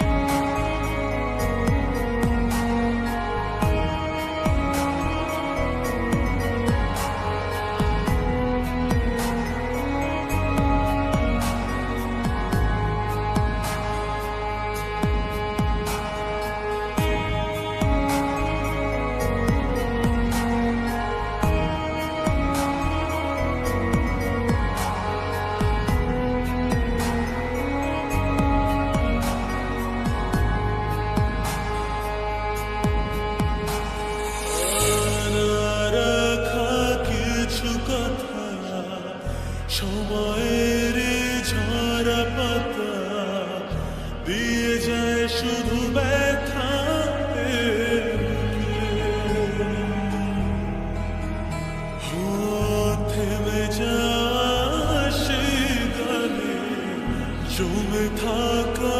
Bye. সময়ের ঝরা পাতা দিয়ে যায় শুধু ব্যথা থেমে যা সে গানে জমে থাকা